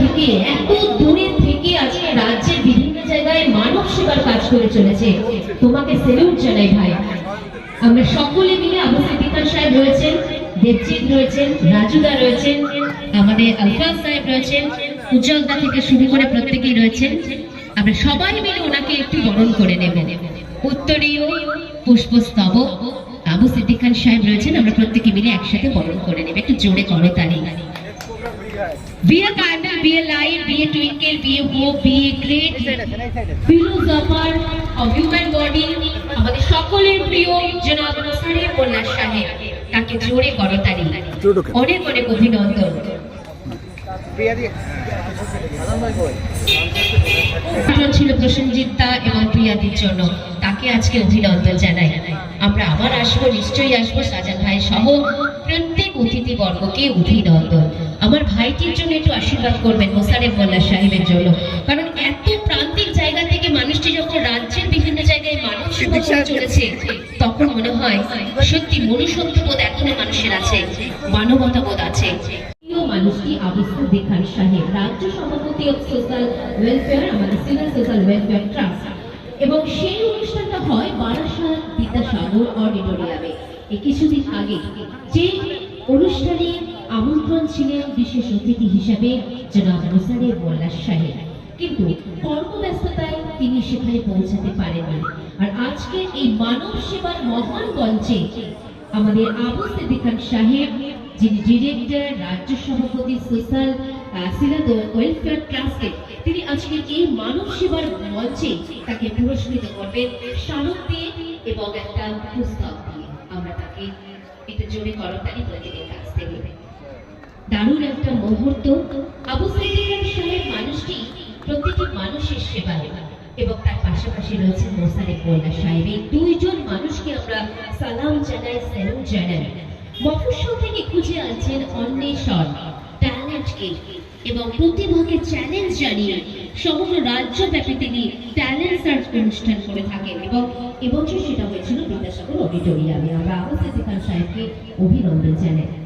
থেকে, এত দূরে থেকে আজকে রাজ্যের বিভিন্ন জায়গায় মানব সেবার কাজ করে চলেছে। তোমাকে সেলুট জানাই ভাই। আমরা সকলে মিলে আবু সিদ্দিকার সাহেব রয়েছেন, দেবজিৎ রয়েছেন, রাজুদা রয়েছেন, আমাদের আলফাজ সাহেব রয়েছেন, উজ্জ্বলদা থেকে শুরু করে প্রত্যেকেই রয়েছেন। আমরা সবাই মিলে ওনাকে একটু বরণ করে নেব। উত্তরীয় পুষ্পস্তবক আবু সিদ্দিক খান সাহেব রয়েছেন আমরা প্রত্যেকে মিলে একসাথে বরণ করে নেব। একটু জোরে করো তালি। a light, be a twinkle, be a hope, be a great philosopher of human body. আমাদের সকলের প্রিয় জনাব নসারি মোল্লা সাহেব তাকে জোরে করো তালি। অনেক অনেক অভিনন্দন। ছিল প্রসেনজিৎ দা এবং প্রিয়াদির জন্য তাকে আজকে অভিনন্দন জানাই। আমরা আবার আসব নিশ্চয়ই আসব সাজান ভাই সহ প্রত্যেক অতিথি বর্গকে অভিনন্দন। আমার ভাইটির জন্য একটু আশীর্বাদ করবেন মোসারেফ মোল্লা সাহেবের জন্য। কারণ এত প্রান্তিক জায়গা থেকে মানুষটি যখন রাজ্যের বিভিন্ন জায়গায় মানুষ চলেছে তখন মনে হয় সত্যি মনুষ্যত্ববোধ এখনও মানুষের আছে মানবতাবোধ আছে। মানুষটি আবিষ্কার দেখান সাহেব রাজ্য সভাপতি অফ সোশ্যাল ওয়েলফেয়ার আমাদের সিভিল সোশ্যাল ওয়েলফেয়ার ট্রাস্ট এবং সেই অনুষ্ঠানটা হয় বারাসাত বিদ্যাসাগর অডিটোরিয়ামে। এই কিছুদিন আগে যে অনুষ্ঠানে আমন্ত্রণ ছিলেন বিশেষ অতিথি হিসাবে জনাব মোসারের মোল্লা সাহেব। কিন্তু কর্মব্যস্ততায় তিনি সেখানে পৌঁছাতে পারেননি। আর আজকে এই মানব সেবার মহান মঞ্চে আমাদের আবু সিদ্দিক খান সাহেব, যিনি ডিরেক্টর, রাজ্য সভাপতি, সোশ্যাল সিলাদ ওয়েলফেয়ার ট্রাস্টে তিনি আজকে এই মানব সেবার মঞ্চে তাকে পুরস্কৃত করবেন স্মারক দিয়ে এবং একটা পুস্তক দিয়ে। আমরা তাকে একটু জোরে করতালি প্রতিদিন কাছ থেকে দারুণ একটা মুহূর্ত। আবু সাইদ খান সাহেব মানুষটি প্রতিটি মানুষের সেবায় এবং তার পাশাপাশি রয়েছে মোসারেফ মোল্লা সাহেব এই দুইজন মানুষকে আমরা সালাম জানাই সেলুট জানাই। মফস্বল থেকে খুঁজে আনছেন অন্বেষণ। ট্যালেন্টকে এবং প্রতিভাকে চ্যালেঞ্জ জানিয়ে সমগ্র রাজ্যব্যাপী তিনি ট্যালেন্ট সার্চ অনুষ্ঠান করে থাকেন এবং এবছর সেটা হয়েছিল বিদ্যাসাগর অডিটোরিয়ামে। আমরা সাইদ খান সাহেবকে অভিনন্দন জানাই।